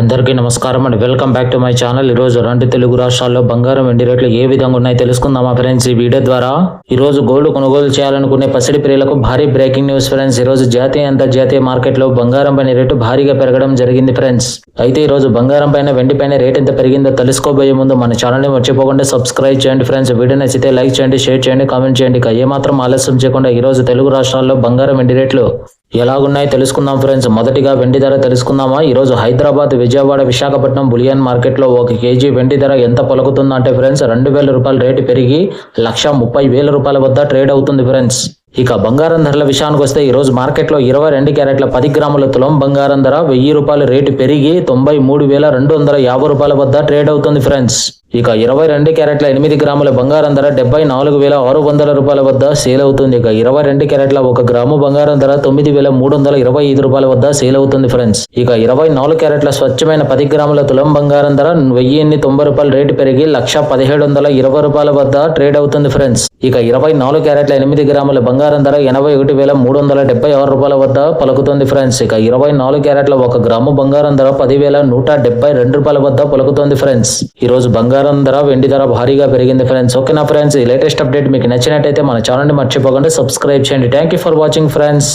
అందరికీ నమస్కారం అండి. Welcome back to my channel. ఈ రోజు రెండు తెలుగు రాష్ట్రాల్లో బంగారం వెండి రేట్లు ఏ విధంగా ఉన్నాయి తెలుసుకుందామా ఫ్రెండ్స్ ఈ వీడియో ద్వారా. ఈ రోజు గోల్డ్ కొనుగోలు చేయాలనుకునే పసిడి ప్రియులకు భారీ బ్రేకింగ్ న్యూస్ ఫ్రెండ్స్. ఈ రోజు జాతీయ అంతర్జాతీయ మార్కెట్లో బంగారం పైన రేటు భారీగా పెరగడం జరిగింది ఫ్రెండ్స్. అయితే ఈ రోజు బంగారం పైన వెండి పైన రేట్ ఎంత పెరిగిందో తెలుసుకోబోయే ముందు మన ఛానల్ని మర్చిపోకుండా సబ్స్క్రైబ్ చేయండి ఫ్రెండ్స్. వీడియో నచ్చితే లైక్ చేయండి షేర్ చేయండి కామెంట్ చేయండి. ఇక ఏమాత్రం ఆలస్యం చేయకుండా ఈ రోజు తెలుగు రాష్ట్రాల్లో బంగారం వెండి రేట్లు ఎలాగున్నాయి తెలుసుకుందాం ఫ్రెండ్స్. మొదటిగా వెండి ధర తెలుసుకుందామా? ఈరోజు హైదరాబాద్ విజయవాడ విశాఖపట్నం బులియన్ మార్కెట్లో ఒక కేజీ వెండి ధర ఎంత పలుకుతుందంటే ఫ్రెండ్స్ రెండు వేల రూపాయల రేటు పెరిగి లక్ష ముప్పై వేల రూపాయల వద్ద ట్రేడ్ అవుతుంది ఫ్రెండ్స్. ఇక బంగారం ధరల విషయానికి వస్తే ఈరోజు మార్కెట్లో ఇరవై రెండు క్యారెట్ల పది గ్రాముల తులం బంగారం ధర వెయ్యి రూపాయల రేటు పెరిగి తొంభై మూడు వేల రెండు వందల యాభై రూపాయల వద్ద ట్రేడ్ అవుతుంది ఫ్రెండ్స్. ఇక ఇరవై రెండు క్యారెట్ల ఎనిమిది గ్రాముల బంగారం ధర డెబ్బై నాలుగు వేల ఆరు వందల రూపాయల వద్ద సేల్ అవుతుంది. ఇక ఇరవై రెండు క్యారెట్ల ఒక గ్రాము బంగారం ధర తొమ్మిది వేల మూడు వందల ఇరవై ఐదు రూపాయల వద్ద సేల్ అవుతుంది ఫ్రెండ్స్. ఇక ఇరవై నాలుగు క్యారెట్ల స్వచ్ఛమైన పది గ్రాముల తులం బంగారం ధర వెయ్యిన్ని తొంభై రూపాయల రేటు పెరిగి లక్ష పదిహేడు వందల ఇరవై రూపాయల వద్ద ట్రేడ్ అవుతుంది ఫ్రెండ్స్. ఇక ఇరవై నాలుగు క్యారెట్ల ఎనిమిది గ్రాముల బంగారం ధర ఎనభై ఒకటి వేల మూడు వందల డెబ్బై ఆరు రూపాయల వద్ద పలుకుతుంది ఫ్రెండ్స్. ఇక ఇరవై నాలుగు క్యారెట్ల ఒక గ్రాము బంగారం ధర పదివేల నూట డెబ్బై రెండు రూపాయల వద్ద పలుకుతుంది ఫ్రెండ్స్. ఈ రోజు బంగారం ధర వెండి ధర భారీగా పెరిగింది ఫ్రెండ్స్. ఓకేనా ఫ్రెండ్స్? ఈ లేటెస్ట్ అప్డేట్ మీకు నచ్చినట్టయితే మన ఛానల్ని మర్చిపోకుండా సబ్స్క్రైబ్ చేయండి. Thank you for watching friends